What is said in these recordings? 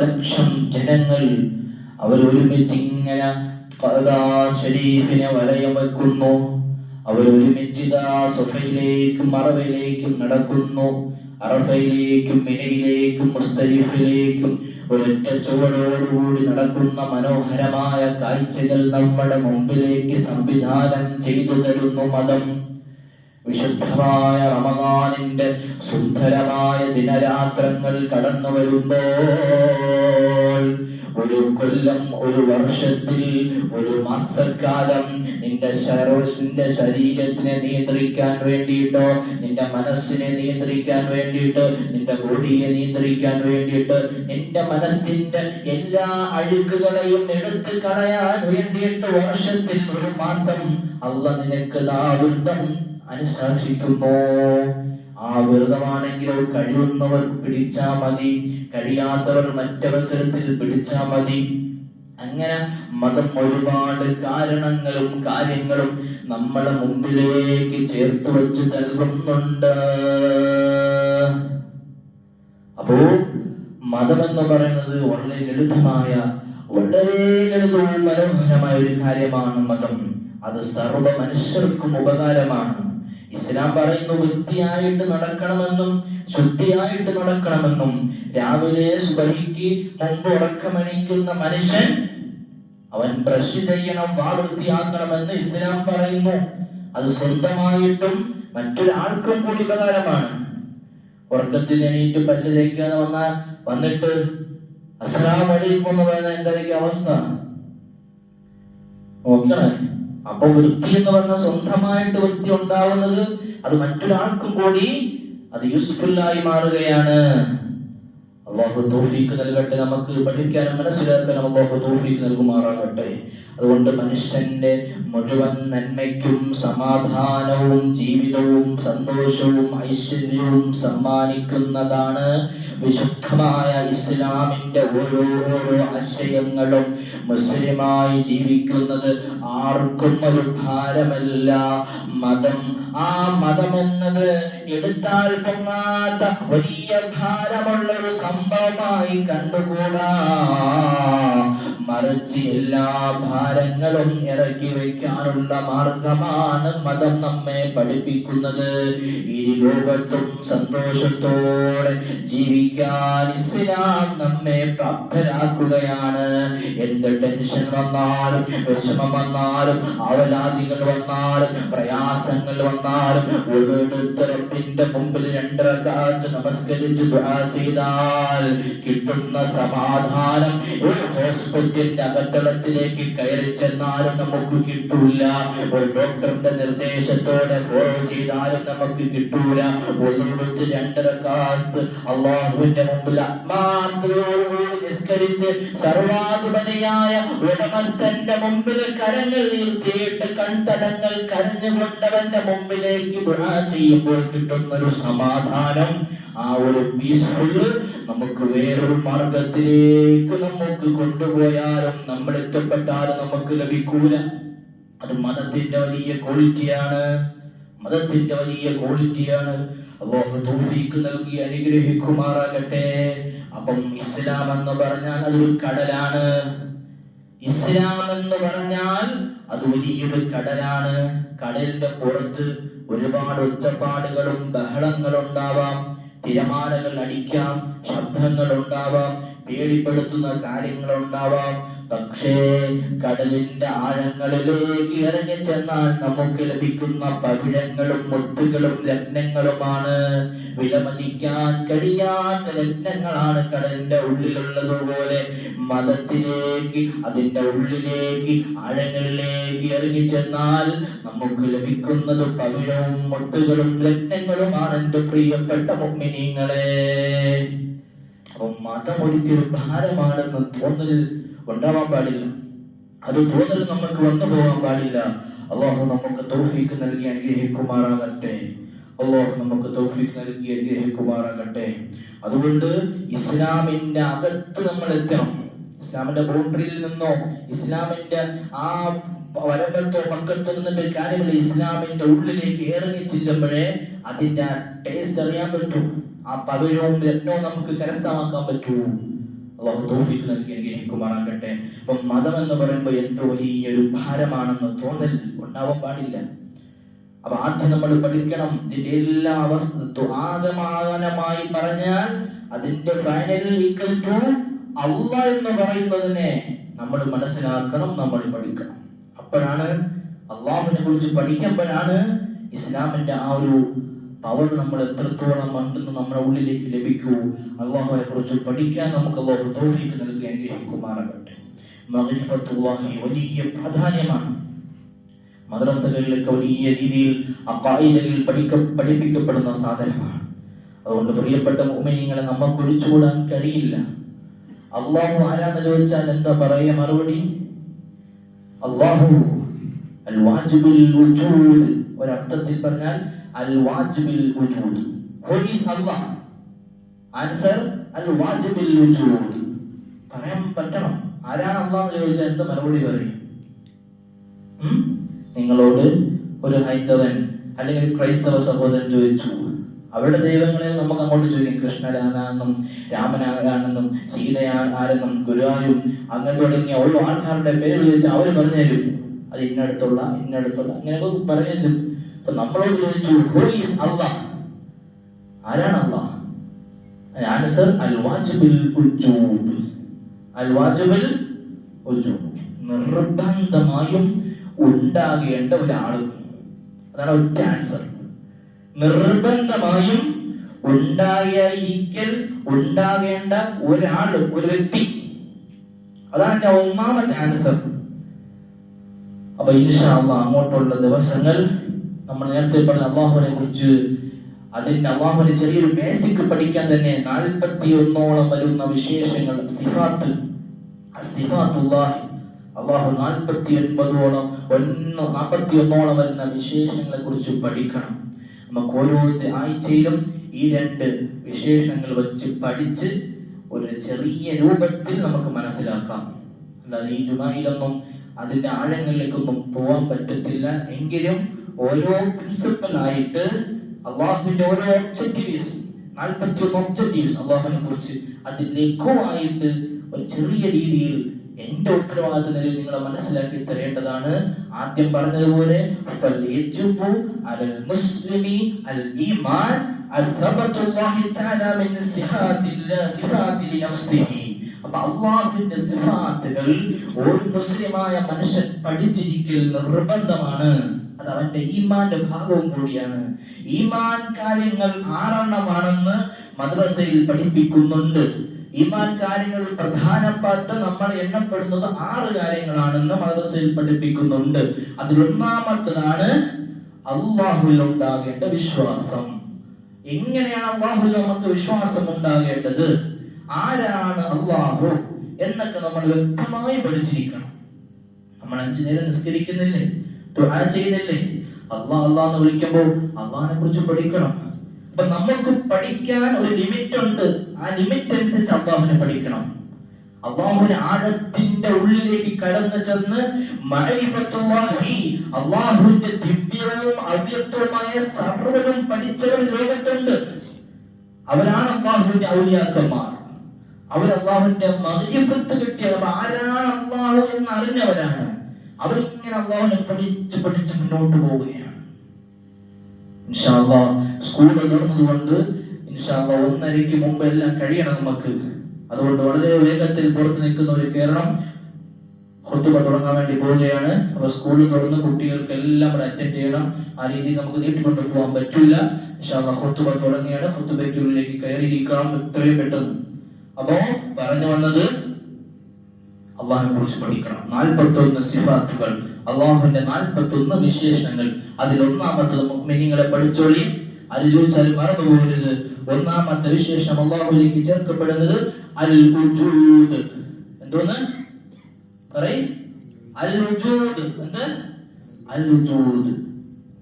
ലക്ഷം ജനങ്ങൾ അവരൊരുമിച്ചിങ്ങനെ ഷരീഫിനെ വലയം വെക്കുന്നു. ഇതാ സുഫയിലേക്കും മറവയിലേക്കും നടക്കുന്നു. അറഫയിലേക്കും മിനയിലേക്കും മുസ്തലിഫിലേക്കും ഒരൊറ്റ ചുവടോടുകൂടി നടക്കുന്ന മനോഹരമായ കാഴ്ചകൾ നമ്മുടെ മുമ്പിലേക്ക് സംവിധാനം ചെയ്തു തരുന്നു മതം. വിശുദ്ധമായ റമദാനിന്റെ സുന്ദരമായ ദിനരാത്രങ്ങൾ കടന്നു വരുമ്പോൾ ഒരു കൊല്ലം ഒരു വർഷത്തിൽ ഒരു മാസക്കാലം നിന്റെ ശരോസിന്റെ ശരീരത്തിനെ നിയന്ത്രിക്കാൻ വേണ്ടിയിട്ടോ നിന്റെ മനസ്സിനെ നിയന്ത്രിക്കാൻ വേണ്ടിയിട്ട് നിന്റെ ബോഡിയെ നിയന്ത്രിക്കാൻ വേണ്ടിയിട്ട് നിന്റെ മനസ്സിന്റെ എല്ലാ അഴുക്കുകളെയും എടുത്തു കളയാൻ വേണ്ടിയിട്ട് വർഷത്തിൽ ഒരു മാസം അല്ല നിനക്ക് ദാ അനുശാസിക്കുന്നു ആ വ്രതമാണെങ്കിലോ കഴിയുന്നവർ പിടിച്ചാ മതി. കഴിയാത്തവർ മറ്റവസരത്തിൽ പിടിച്ചാ മതി. അങ്ങനെ മതം ഒരുപാട് കാരണങ്ങളും കാര്യങ്ങളും നമ്മളെ മുമ്പിലേക്ക് ചേർത്ത് വെച്ച് നൽകുന്നുണ്ട് അപ്പോ മതം എന്ന് പറയുന്നത് വളരെ ലളിതമായ വളരെ ലളിതവും മനോഹരമായ ഒരു കാര്യമാണ് മതം. അത് സർവ മനുഷ്യർക്കും ഉപകാരമാണ്. ഇസ്ലാം പറയുന്നു വൃത്തിയായിട്ട് നടക്കണമെന്നും ശുദ്ധിയായിട്ട് നടക്കണമെന്നും. രാവിലെ സുബഹിക്ക് മുമ്പ് ഉറക്കമണിക്കുന്ന മനുഷ്യൻ അവൻ ബ്രഷ് ചെയ്യണം വാ വൃത്തിയാക്കണമെന്ന് ഇസ്ലാം പറയുന്നു. അത് സ്വന്തമായിട്ടും മറ്റൊരാൾക്കും കൂടി ഉപകാരമാണ്. ഉറക്കത്തിൽ എണീറ്റ് പല്ല് തേക്കാതെ വന്നാൽ വന്നിട്ട് അസ്സലാം അലൈക്കും എന്ന് പറയുന്ന എന്തായിരിക്കും അവസ്ഥ? നോക്കണേ. അപ്പൊ വൃത്തി എന്ന് പറഞ്ഞ സ്വന്തമായിട്ട് വൃത്തി ഉണ്ടാവുന്നത് അത് മറ്റൊരാൾക്കും കൂടി അത് യൂസ്ഫുൾ ആയി മാറുകയാണ്. അള്ളാഹു തോഫീക്ക് നൽകട്ടെ നമുക്ക് പഠിക്കാനും മനസ്സിലാക്കാനും അള്ളാഹു തോഫീക്ക് നൽകുമാറാകട്ടെ. അതുകൊണ്ട് മനുഷ്യന്റെ മുഴുവൻ നന്മയ്ക്കും സമാധാനവും ജീവിതവും സന്തോഷവും ഐശ്വര്യവും സമ്മാനിക്കുന്നതാണ് വിശുദ്ധമായ ഇസ്ലാമിന്റെ ഓരോ ഓരോ ആശയങ്ങളും മുസ്ലിമായി ജീവിക്കുന്നത് ആർക്കും ഒരു ഭാരമല്ല. മതം ആ മതം എന്നത് എടുത്താൽ പൊങ്ങാത്ത വലിയ ഭാരമുള്ള ഒരു സംഭവമായി കണ്ടുകൂടാ. മറിച്ച് എല്ലാ ഭാരങ്ങളും ഇറക്കി വയ്ക്കാനുള്ള മാർഗമാണ് മതം നമ്മെ പഠിപ്പിക്കുന്നത്. ഈ ലോകത്തും സന്തോഷത്തോടെ ജീവിക്കാൻ ഇസ്ലാം നമ്മെ പ്രാപ്തരാക്കുകയാണ്. എന്ത് ടെൻഷൻ വന്നാലും വിഷമം വന്നാലും അവലാദികൾ വന്നാലും പ്രയാസങ്ങൾ വന്നാലും ഓരോരുത്തരപ്പിന്റെ മുമ്പിൽ രണ്ടരക്കാലത്ത് നമസ്കരിച്ച് ചെയ്താൽ കിട്ടുന്ന സമാധാനം ഒരു ഹോസ്പിറ്റലിന്റെ അകത്തളത്തിലേക്ക് കയറി ചെന്നാലും നമുക്ക് കിട്ടൂല. ഒരു ഡോക്ടറിന്റെ നിർദ്ദേശത്തോടെ ഫോളോ ചെയ്താലും നമുക്ക് കിട്ടൂല. ഒന്നിവിട്ട് രണ്ടര കാസ്ത് അള്ളാഹുവിന്റെ മുമ്പിൽ ആത്മാർത്ഥതയോടുകൂടി നിസ്കരിച്ച് സർവാധിപതിയായ ഉടമസ്ഥന്റെ മുമ്പിൽ കരങ്ങൾ നീർത്തിയിട്ട് കൺതടങ്ങൾ കരഞ്ഞുകൊണ്ടവന്റെ മുമ്പിലേക്ക് ദുആ ചെയ്യുമ്പോൾ കിട്ടുന്ന ഒരു സമാധാനം. ആ ഒരു പീസ്ഫുൾ നമുക്ക് വേറൊരു മാർഗത്തിലേക്ക് നമുക്ക് കൊണ്ടുപോയാലും നമ്മൾ എത്തപ്പെട്ടാലും നമുക്ക് ലഭിക്കൂല. അത് മതത്തിന്റെ വലിയ ക്വാളിറ്റിയാണ് മതത്തിന്റെ വലിയ ക്വാളിറ്റിയാണ് അള്ളാഹു തൗഫീഖ് നൽകി അനുഗ്രഹിക്കുമാറാകട്ടെ. അപ്പം ഇസ്ലാം എന്ന് പറഞ്ഞാൽ അതൊരു കടലാണ്. ഇസ്ലാം എന്ന് പറഞ്ഞാൽ അത് വലിയൊരു കടലാണ്. കടലിന്റെ പുറത്ത് ഒരുപാട് ഒച്ചപ്പാടുകളും ബഹളങ്ങളും ഉണ്ടാവാം തിരമാലകൾ അടിക്കാം ശബ്ദങ്ങൾ ഉണ്ടാവാം പേടിപ്പെടുത്തുന്ന കാര്യങ്ങൾ ഉണ്ടാവാം പക്ഷേ കടലിന്റെ ആഴങ്ങളിലേക്ക് ഇറങ്ങി ചെന്നാൽ നമുക്ക് ലഭിക്കുന്ന പവിഴങ്ങളും മുത്തുകളും രത്നങ്ങളുമാണ്. വിലമതിക്കാൻ കഴിയാത്ത രത്നങ്ങളാണ് കടലിന്റെ ഉള്ളിലുള്ളതുപോലെ. മതത്തിലേക്ക് അതിന്റെ ഉള്ളിലേക്ക് ആഴങ്ങളിലേക്ക് ഇറങ്ങി ചെന്നാൽ നമുക്ക് ലഭിക്കുന്നത് പവിഴവും മുത്തുകളും രത്നങ്ങളുമാണ് എന്റെ പ്രിയപ്പെട്ട മുമ്മിനീങ്ങളെ അപ്പൊ മതം ഒരിക്കലും ഭാരമാണെന്ന് തോന്നൽ ഉണ്ടാവാൻ പാടില്ല. അത് തോന്നൽ നമ്മൾക്ക് വന്നു പോകാൻ പാടില്ല. അള്ളാഹു നമുക്ക് തൗഫീക്ക് നൽകി അനുഗ്രഹിക്കുമാറാകട്ടെ. അള്ളാഹു നമുക്ക് തൗഫീക്ക് നൽകി അനുഗ്രഹിക്കുമാറാകട്ടെ. അതുകൊണ്ട് ഇസ്ലാമിന്റെ അകത്ത് നമ്മൾ എത്തണം. ഇസ്ലാമിന്റെ ബൗണ്ടറിയിൽ നിന്നോ ഇസ്ലാമിന്റെ ആ വരമ്പത്തോ പക്കത്തോ നിന്നിട്ട് കാര്യമില്ല ഇസ്ലാമിന്റെ ഉള്ളിലേക്ക് ഇറങ്ങി ചെല്ലുമ്പോഴേ അതിന്റെ ടേസ്റ്റ് അറിയാൻ പറ്റൂ. ആ പവിഴവും രത്നവും നമുക്ക് കരസ്ഥമാക്കാൻ പറ്റൂ. അള്ളാഹു തോഫിക്ക് നൽകി അനുഗ്രഹിക്കുമാറാകട്ടെ അപ്പം മതം എന്ന് പറയുമ്പോൾ എന്തോ വലിയൊരു ഭാരമാണെന്ന് തോന്നൽ ഉണ്ടാവാൻ പാടില്ല. അപ്പൊ ആദ്യം നമ്മൾ പഠിക്കണം. ഇതിന്റെ എല്ലാ അവസ്ഥ ആദമാനമായി പറഞ്ഞാൽ അതിന്റെ ഫൈനൽ ടു അള്ള എന്ന് പറയുന്നതിനെ നമ്മൾ മനസ്സിലാക്കണം നമ്മൾ പഠിക്കണം. അപ്പോഴാണ് അള്ളാഹുവിനെ കുറിച്ച് പഠിക്കുമ്പോഴാണ് ഇസ്ലാമിന്റെ ആ ഒരു പവർ നമ്മൾ എത്രത്തോളം ഉണ്ടെന്ന് നമ്മുടെ ഉള്ളിലേക്ക് ലഭിക്കൂ. അള്ളാഹുവിനെ കുറിച്ച് പഠിക്കാൻ നമുക്ക് അള്ളാഹു തോന്നിക്ക് നൽകി അനുഗ്രഹിക്കുമാറാകട്ടെ. മഗ്രിഫത്തുല്ലാഹി വലിയ പ്രാധാന്യമാണ്. മദ്രസകളിലൊക്കെ വലിയ രീതിയിൽ അക്കായിലയിൽ പഠിക്ക പഠിപ്പിക്കപ്പെടുന്ന സാധനമാണ്. അതുകൊണ്ട് പ്രിയപ്പെട്ട മുഅ്മിനീങ്ങളെ നമുക്ക് ഒഴിച്ചുകൂടാൻ കഴിയില്ല. അള്ളാഹു ആരാന്ന് ചോദിച്ചാൽ എന്താ പറയുക മറുപടി? അള്ളാഹു അൽ വാജിബുൽ വുജൂദ്. ഒരർത്ഥത്തിൽ പറഞ്ഞാൽ അൽ വാജിബിൽ ആൻസർ അൽ വാജിബിൽ പറയാൻ പറ്റണം. ആരാണ് അള്ളാഹ് എന്ന് ചോദിച്ചാൽ എന്ത് മറുപടി പറയും? നിങ്ങളോട് ഒരു ഹൈന്ദവൻ അല്ലെങ്കിൽ ക്രൈസ്തവ സഹോദരൻ ചോദിച്ചു അവരുടെ ദൈവങ്ങളെ നമുക്ക് അങ്ങോട്ട് ചോദിക്കും. രാമനാണെന്നും സീതയാ ആരെന്നും ഗുരുവായും അങ്ങനെ തുടങ്ങിയ ഓരോ ആൾക്കാരുടെ പേര് ചോദിച്ചാൽ അവർ പറഞ്ഞു തരും അത് ഇന്നടുത്തുള്ള ഇന്നടുത്തുള്ള. അങ്ങനെ പറഞ്ഞു തരും നമ്മളോട് ചോദിച്ചു ഹു ഈസ് അള്ളാഹ് ആരാണ് അള്ളാഹ്? ആൻസർ അൽ വാജിബിൽ നിർബന്ധമായും ഉണ്ടാകേണ്ട ഒരാൾ. അതാണ് ഒറ്റ ആൻസർ. നിർബന്ധമായും ഉണ്ടായിരിക്കൽ ഉണ്ടാകേണ്ട ഒരാൾ ഒരു വ്യക്തി. അതാണ് എന്റെ ഒന്നാമത്തെ ആൻസർ. അപ്പൊ ഇൻഷാ അങ്ങോട്ടുള്ള ദിവസങ്ങൾ നമ്മൾ നേരത്തെ പറഞ്ഞ അള്ളാഹുവിനെ കുറിച്ച് അതിന്റെ അള്ളാഹുവിന് ചെറിയൊരു ബേസിക് പഠിക്കാൻ തന്നെ നാൽപ്പത്തി ഒന്നോളം വരുന്ന വിശേഷങ്ങൾ സിഫാത്ത് സിഫാത്തുല്ലാഹി അള്ളാഹു നാൽപ്പത്തി ഒൻപതോളം ഒന്ന് നാൽപ്പത്തി ഒന്നോളം വരുന്ന വിശേഷങ്ങളെ കുറിച്ച് പഠിക്കണം. നമുക്ക് ഓരോ ആഴ്ചയിലും ഈ രണ്ട് വിശേഷങ്ങൾ വെച്ച് പഠിച്ച് ഒരു ചെറിയ രൂപത്തിൽ നമുക്ക് മനസ്സിലാക്കാം. അല്ലാതെ ഈ ജുമായിലൊന്നും അതിന്റെ ആഴങ്ങളിലേക്കൊന്നും പോകാൻ പറ്റത്തില്ല. എങ്കിലും ഓരോ പ്രിൻസിപ്പൽ ആയിട്ട് അള്ളാഹുവിന്റെ ഓരോ ഒബ്ജക്റ്റീവ്സ് നാൽപ്പത്തി ഒന്ന് ഒബ്ജക്റ്റീവ്സ് അള്ളാഹുവിനെ കുറിച്ച് അത് ലഘുവായിട്ട് ഒരു ചെറിയ രീതിയിൽ എന്റെ ഉത്തരവാദിത്വ നിലയിൽ നിങ്ങളെ മനസ്സിലാക്കി തരേണ്ടതാണ്. ആദ്യം പറഞ്ഞതുപോലെ അള്ളാഹുവിന്റെ ഒരു മുസ്ലിമായ മനുഷ്യൻ പഠിച്ചിരിക്കൽ നിർബന്ധമാണ്. അത് അവന്റെ ഈമാന്റെ ഭാഗവും കൂടിയാണ്. ഈമാൻ കാര്യങ്ങൾ ആറെണ്ണമാണെന്ന് മദ്രസയിൽ പഠിപ്പിക്കുന്നുണ്ട്. ഈമാൻ കാര്യങ്ങൾ പ്രധാനപ്പെട്ട നമ്മൾ എണ്ണപ്പെടുന്നത് ആറ് കാര്യങ്ങളാണെന്ന് മദ്രസയിൽ പഠിപ്പിക്കുന്നുണ്ട്. അതിലൊന്നാമത്തതാണ് അള്ളാഹുവിൽ ഉണ്ടാകേണ്ട വിശ്വാസം. എങ്ങനെയാണ് അള്ളാഹുൽ നമുക്ക് വിശ്വാസം ഉണ്ടാകേണ്ടത്? ആരാണ് അള്ളാഹു എന്നൊക്കെ നമ്മൾ വ്യക്തമായി പഠിച്ചിരിക്കണം. നമ്മൾ അഞ്ചു നേരം നിസ്കരിക്കുന്നില്ലേ? ചെയ്യുന്നില്ലേ? അള്ളാ അള്ളാ എന്ന് വിളിക്കുമ്പോൾ അള്ളാഹിനെ കുറിച്ച് പഠിക്കണം. അപ്പൊ നമുക്ക് പഠിക്കാൻ ഒരു ലിമിറ്റ് ഉണ്ട് ആ ലിമിറ്റ് അനുസരിച്ച് അള്ളാഹുവിനെ പഠിക്കണം. അള്ളാഹുവിന് ആഴത്തിന്റെ ഉള്ളിലേക്ക് കടന്നു ചെന്ന് അള്ളാഹുവിന്റെ ദിവ്യവും അവ്യത്വമായ സർവതും പഠിച്ചവർ ലോകത്തുണ്ട്. അവരാണ് അള്ളാഹുവിന്റെ ഔലിയാക്കന്മാർ. അവർ അള്ളാഹുവിന്റെ മകരിഫത്ത് കിട്ടിയവർ ആരാണ് അള്ളാഹു എന്ന് അറിഞ്ഞവരാണ്. അവരിങ്ങനെ അള്ളാഹിനെ പഠിച്ച് പഠിച്ച് മുന്നോട്ട് പോവുകയാണ്. ഇൻഷാല്ലാ സ്കൂൾ തുറന്നതുകൊണ്ട് ഇൻഷാല്ലാ ഒന്നരയ്ക്ക് മുമ്പ് എല്ലാം കഴിയണം നമുക്ക്. അതുകൊണ്ട് വളരെ വേഗത്തിൽ പുറത്ത് നിൽക്കുന്ന ഒരു കേരളം ഹൊത്തുബ തുടങ്ങാൻ വേണ്ടി പോവുകയാണ്. അപ്പൊ സ്കൂൾ തുറന്ന് കുട്ടികൾക്ക് എല്ലാം കൂടെ അറ്റൻഡ് ചെയ്യണം. ആ രീതിയിൽ നമുക്ക് നീട്ടിക്കൊണ്ട് പോകാൻ പറ്റില്ല. ഹൊത്തുബ തുടങ്ങിയാണ്. ഹൊത്തുബയ്ക്കുള്ളിലേക്ക് കയറിയിരിക്കണം. എത്രയും പെട്ടെന്ന്. അപ്പോ പറഞ്ഞു വന്നത് അള്ളാഹിനെ കുറിച്ച് പഠിക്കണം. നാൽപ്പത്തൊന്ന് സിഫാത്തുകൾ അള്ളാഹുവിന്റെ നാൽപ്പത്തൊന്ന് വിശേഷങ്ങൾ അതിൽ ഒന്നാമത്തത് മുഅ്മിനീങ്ങളെ പഠിച്ചോളി. അത് ചോദിച്ചാൽ മറന്നു പോകരുത്. ഒന്നാമത്തെ വിശേഷം അള്ളാഹുലേക്ക് ചേർക്കപ്പെടുന്നത് അൽ എന്തോന്ന്? പറയ്.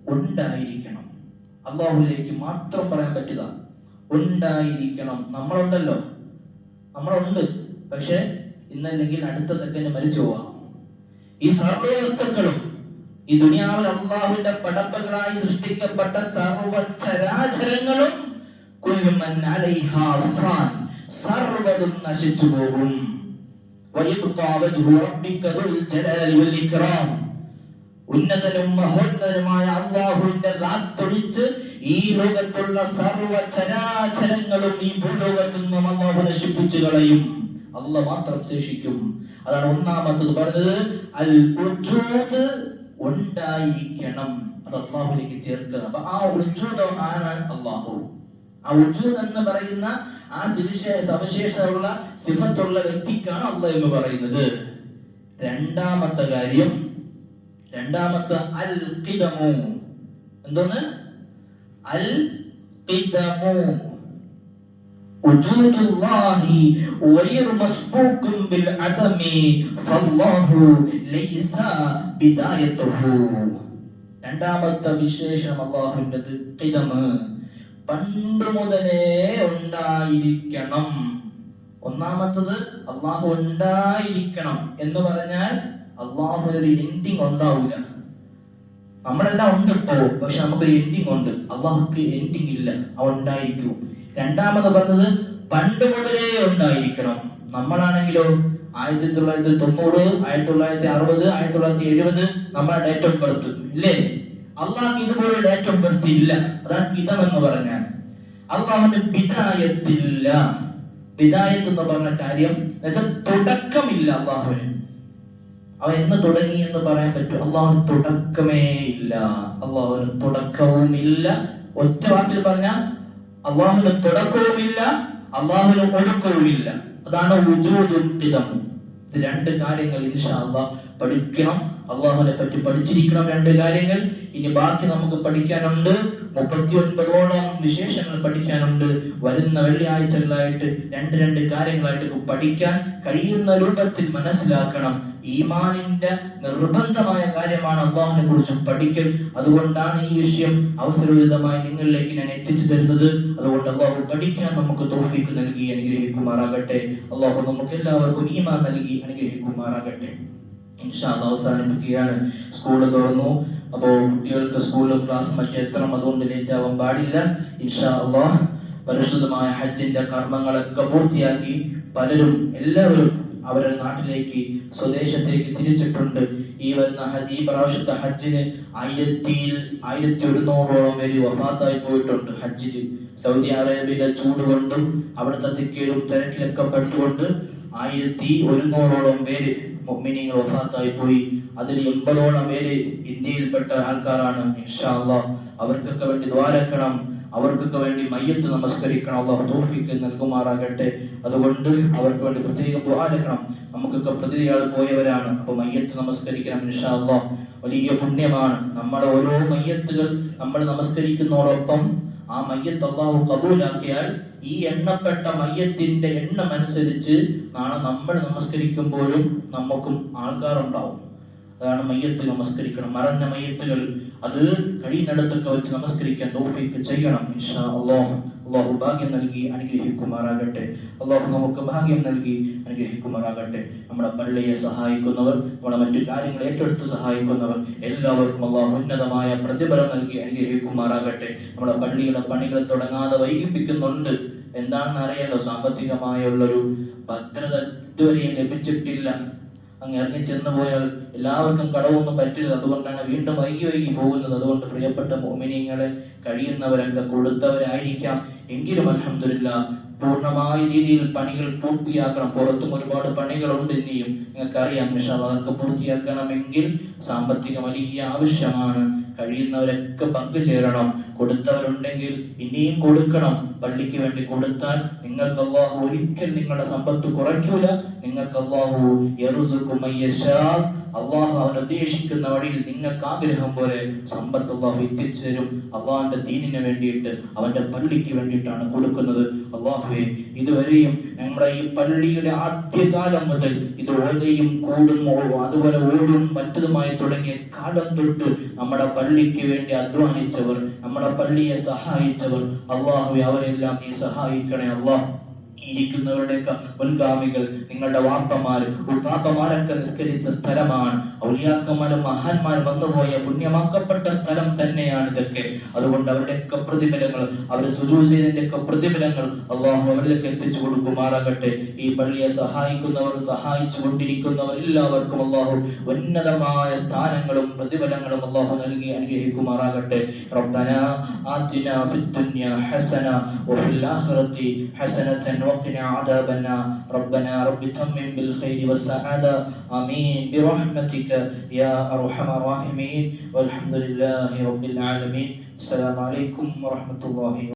ഉണ്ടായിരിക്കണം. അള്ളാഹുലേക്ക് മാത്രം പറയാൻ പറ്റുക. ഉണ്ടായിരിക്കണം. നമ്മളുണ്ടല്ലോ. നമ്മളുണ്ട്. പക്ഷെ ഇന്നല്ലെങ്കിൽ അടുത്ത സെക്കൻഡ് മരിച്ചു പോവാം. ഈ സർവവസ്തുക്കളും ഈ ദുനിയാവിൽ അള്ളാഹുവിന്റെ പടപ്പകളായി സൃഷ്ടിക്കപ്പെട്ട സർവചരാചരങ്ങളും സർവതും നശിച്ചു പോകും. ഉന്നതനും മഹോന്നതനുമായ അള്ളാഹുവിന്റെ റാത്തൊഴിച്ച് ഈ ലോകത്തുള്ള സർവചരാചരങ്ങളും ഈ ഭൂലോകത്തു നിന്നും അള്ളാഹു നശിപ്പിച്ചു കളയും. അല്ല മാത്രം ശേഷിക്കും. അതാണ് ഒന്നാമത്തത്. പറഞ്ഞത് അൽ ഉണ്ടായിരിക്കണം. അത് അള്ളാഹുലേക്ക് ചേർക്കുക. അപ്പൊ ആ ഉജൂദ് ആരാണ്? അള്ളാഹു. ആ ഉജൂദ് എന്ന് പറയുന്ന ആ സുവിശേ സവിശേഷതയുള്ള സിഫത്തുള്ള വ്യക്തിക്കാണ് അള്ളാഹ് എന്ന് പറയുന്നത്. രണ്ടാമത്തെ കാര്യം രണ്ടാമത്തെ അൽ ഖിദമു. എന്തോന്ന് അൽ ഖിദമു. وجود الله غير مسبوق بالعدم فالله ليس بدايته രണ്ടാമത്തെ വിശേഷം അള്ളാഹുവിൻ്റെത് ഖിദമ് പണ്ട് മുതലേ ഉണ്ടായിരിക്കണം ഒന്നാമത്തത് അള്ളാഹു ഉണ്ടായിരിക്കണം എന്ന് പറഞ്ഞാൽ അള്ളാഹുവിന് ഒരു എൻഡിങ് ഉണ്ടാവില്ല നമ്മളെല്ലാം ഉണ്ട് ഇപ്പോ പക്ഷെ നമുക്കൊരു എൻഡിങ് ഉണ്ട് അള്ളാഹുക്ക് എൻഡിങ് ഇല്ല അവ ഉണ്ടായിരിക്കും രണ്ടാമത് പറഞ്ഞത് പണ്ട് മുതലേ ഉണ്ടായിരിക്കണം. നമ്മളാണെങ്കിലോ ആയിരത്തി തൊള്ളായിരത്തി തൊണ്ണൂറ് ആയിരത്തി തൊള്ളായിരത്തി അറുപത് ആയിരത്തി തൊള്ളായിരത്തി എഴുപത് നമ്മുടെ ഡേറ്റ് ഓഫ് ബർത്ത് ഇല്ലേ? അള്ളാഹ് ഇതുപോലെ ഡേറ്റ് ഓഫ് ബർത്ത് ഇല്ല. അതാണ് ഗീതം എന്ന് പറഞ്ഞാൽ അള്ളാഹുവിന് പിതായത്തില്ല. പിതായത്ത് എന്ന് പറഞ്ഞ കാര്യം എന്നുവെച്ചാൽ തുടക്കമില്ല അള്ളാഹുവിന്. അവൻ എന്ന് തുടങ്ങി എന്ന് പറയാൻ പറ്റും. അള്ളാഹുവിന് തുടക്കമേ ഇല്ല. അള്ളാഹുവിന് തുടക്കവും ഇല്ല ഒറ്റ വാക്കിൽ പറഞ്ഞ അള്ളാഹുവിന് തുടക്കവുമില്ല അള്ളാഹുവിന് ഒടുക്കവുമില്ല. അതാണ് ഇത് രണ്ട് കാര്യങ്ങൾ ഇൻഷാ പഠിക്കണം. അള്ളാഹുവിനെ പറ്റി പഠിച്ചിരിക്കണം രണ്ട് കാര്യങ്ങൾ. ഇനി ബാക്കി നമുക്ക് പഠിക്കാനുണ്ട്. മുപ്പത്തി ഒൻപതോളം വിശേഷങ്ങൾ പഠിക്കാനുണ്ട്. വരുന്ന വെള്ളിയാഴ്ചകളായിട്ട് രണ്ട് രണ്ട് കാര്യങ്ങളായിട്ട് പഠിക്കാൻ കഴിയുന്ന രൂപത്തിൽ മനസ്സിലാക്കണം. ഈമാനിന്റെ നിർബന്ധമായ കാര്യമാണ് അള്ളാഹിനെ കുറിച്ച് പഠിക്കൽ. അതുകൊണ്ടാണ് ഈ വിഷയം അവസരോചിതമായി നിങ്ങളിലേക്ക് ഞാൻ എത്തിച്ചു തരുന്നത്. അതുകൊണ്ട് അള്ളാഹു പഠിക്കാൻ നമുക്ക് തോഫിക്ക് നൽകി അനുഗ്രഹിക്കുമാറാകട്ടെ. അള്ളാഹു നമുക്ക് എല്ലാവർക്കും ഈമാൻ നൽകി അനുഗ്രഹിക്കുമാറാകട്ടെ. ഇൻഷാ അവസാനിപ്പിക്കുകയാണ്. സ്കൂൾ തുറന്നു. അപ്പോൾ കുട്ടികൾക്ക് സ്കൂളും ക്ലാസ് മറ്റെത്തണം അതുകൊണ്ട് ലേറ്റ് ആവാൻ പാടില്ല. ഇൻഷാ അള്ളാഹ് പരിശുദ്ധമായ ഹജ്ജിന്റെ കർമ്മങ്ങളൊക്കെ പൂർത്തിയാക്കി പലരും എല്ലാവരും അവരുടെ നാട്ടിലേക്ക് സ്വദേശത്തേക്ക് തിരിച്ചിട്ടുണ്ട്. ഈ വരുന്ന ഈ പ്രാവശ്യത്തെ ഹജ്ജിന് ആയിരത്തി ആയിരത്തി ഒരുന്നൂറോളം പേര് വഫാത്തായി പോയിട്ടുണ്ട് ഹജ്ജിന് സൗദി അറേബ്യയിലെ ചൂട് കൊണ്ടും അവിടുത്തെ തിക്കയിലും തിരക്കിലൊക്കെ പെട്ടുകൊണ്ട് ആയിരത്തി ഒരുന്നൂറോളം പേര് മൊമിനിങ്ങൾ വഫാത്തായി പോയി. അതിൽ എൺപതോളം പേര് ഇന്ത്യയിൽപ്പെട്ട ആൾക്കാരാണ് അവർക്കൊക്കെ വേണ്ടി ദ്വാരക്കണം അവർക്കൊക്കെ വേണ്ടി മയ്യത്ത് നമസ്കരിക്കണം. അള്ളാഹു തോഫിക്ക് നൽകുമാറാകട്ടെ. അതുകൊണ്ട് അവർക്ക് വേണ്ടി പ്രത്യേകം ദ്വാരക്കണം നമുക്കൊക്കെ പ്രതിയാൾ പോയവരാണ്. അപ്പൊ മയ്യത്ത് നമസ്കരിക്കണം ഇൻഷാ അള്ളാഹ് വലിയ പുണ്യമാണ്. നമ്മുടെ ഓരോ മയ്യത്തുകൾ നമ്മൾ നമസ്കരിക്കുന്നതോടൊപ്പം ആ മയ്യത്ത് അള്ളാഹു കബൂലാക്കിയാൽ ഈ എണ്ണപ്പെട്ട മയ്യത്തിന്റെ എണ്ണം അനുസരിച്ച് നാളെ നമ്മൾ നമസ്കരിക്കുമ്പോഴും നമുക്കും ആൾക്കാരുണ്ടാവും. അതാണ് മയ്യത്ത് നമസ്കരിക്കണം. മറഞ്ഞ മയ്യത്തുകൾ അത് കഴിയുന്നിടത്തൊക്കെ വെച്ച് നമസ്കരിക്കാൻ തോഫിക്ക് ചെയ്യണം. ഇൻഷാ അള്ളാഹ്. അള്ളാഹു ഭാഗ്യം നൽകി അനുഗ്രഹിക്കുമാറാകട്ടെ. അള്ളാഹു നമുക്ക് ഭാഗ്യം നൽകി അനുഗ്രഹിക്കുമാറാകട്ടെ. നമ്മുടെ പള്ളിയെ സഹായിക്കുന്നവർ നമ്മുടെ മറ്റു കാര്യങ്ങൾ ഏറ്റെടുത്ത് സഹായിക്കുന്നവർ എല്ലാവർക്കും അള്ളാഹു ഉന്നതമായ പ്രതിഫലം നൽകി അനുഗ്രഹിക്കുമാറാകട്ടെ. നമ്മുടെ പള്ളിയുടെ പണികൾ തുടങ്ങാതെ വൈകിപ്പിക്കുന്നുണ്ട്. എന്താണെന്ന് അറിയാലോ? സാമ്പത്തികമായുള്ളൊരു ഭദ്രത ഇതുവരെയും ലഭിച്ചിട്ടില്ല. അങ്ങ് ഇറങ്ങി ചെന്ന് പോയാൽ എല്ലാവർക്കും കടവൊന്നും പറ്റില്ല. അതുകൊണ്ടാണ് വീണ്ടും വൈകി വൈകി പോകുന്നത്. അതുകൊണ്ട് പ്രിയപ്പെട്ട മോമിനിയങ്ങളെ കഴിയുന്നവരൊക്കെ കൊടുത്തവരായിരിക്കാം. എങ്കിലും അലഹമില്ല പൂർണമായ രീതിയിൽ പണികൾ പൂർത്തിയാക്കണം. പുറത്തും ഒരുപാട് പണികളുണ്ട് ഇനിയും. നിങ്ങൾക്കറിയാം പക്ഷെ അതൊക്കെ പൂർത്തിയാക്കണമെങ്കിൽ സാമ്പത്തികം വലിയ ആവശ്യമാണ്. കഴിയുന്നവരൊക്കെ പങ്കുചേരണം. കൊടുത്തവരുണ്ടെങ്കിൽ ഇനിയും കൊടുക്കണം. പള്ളിക്ക് വേണ്ടി കൊടുത്താൽ നിങ്ങൾക്ക് അള്ളാഹു ഒരിക്കൽ നിങ്ങളുടെ സമ്പത്ത് കുറയ്ക്കൂല. നിങ്ങൾക്ക് അള്ളാഹു അള്ളാഹു അവൻ ഉദ്ദേശിക്കുന്ന വഴിയിൽ നിങ്ങൾക്ക് ആഗ്രഹം പോലെ സമ്പത്ത് അള്ളാഹു എത്തിച്ചു തരും. അള്ളാഹിന്റെ ദീനിന് വേണ്ടിയിട്ട് അവന്റെ പള്ളിക്ക് വേണ്ടിയിട്ടാണ് കൊടുക്കുന്നത്. അള്ളാഹുവെ ഇതുവരെയും നമ്മുടെ ഈ പള്ളിയുടെ ആദ്യകാലം മുതൽ ഇത് ഓതയും കൂടും അതുപോലെ ഓടും മറ്റതുമായി തുടങ്ങിയ കാലം തൊട്ട് നമ്മുടെ പള്ളിക്ക് വേണ്ടി അധ്വാനിച്ചവർ നമ്മുടെ പള്ളിയെ സഹായിച്ചവർ അള്ളാഹുവെ അവരെല്ലാം നീ സഹായിക്കണേ അള്ളാഹ്. ഇരിക്കുന്നവരുടെയൊക്കെ മുൻഗാമികൾ നിങ്ങളുടെ വാപ്പമാർ ഉപ്പാപ്പമാരൊക്കെ നിസ്കരിച്ച സ്ഥലമാണ് ഔലിയാക്കന്മാരും മഹാന്മാരും വന്നുപോയ പുണ്യമാക്കപ്പെട്ട സ്ഥലം തന്നെയാണ് ഇതൊക്കെ അതുകൊണ്ട് അവരുടെയൊക്കെ പ്രതിഫലങ്ങൾ അവർ സുജൂർ ചെയ്തതിന്റെയൊക്കെ പ്രതിഫലങ്ങൾ അള്ളാഹു അവരിലേക്ക് എത്തിച്ചു കൊടുക്കുമാറാകട്ടെ ഈ പള്ളിയെ സഹായിക്കുന്നവർ സഹായിച്ചു കൊണ്ടിരിക്കുന്നവർ എല്ലാവർക്കും അള്ളാഹു ഉന്നതമായ സ്ഥാനങ്ങളും പ്രതിഫലങ്ങളും അള്ളാഹു നൽകി അനുഗ്രഹിക്കുമാറാകട്ടെ റബ്ബന ആതിന ഫിദ്ദുനിയ ഹസന وفي الآخرة حسنة وقنا عذاب النار ربنا رب تمم بالخير والسعادة. آمين. برحمتك يا أرحم الراحمين. والحمد لله رب العالمين. السلام عليكم ورحمة الله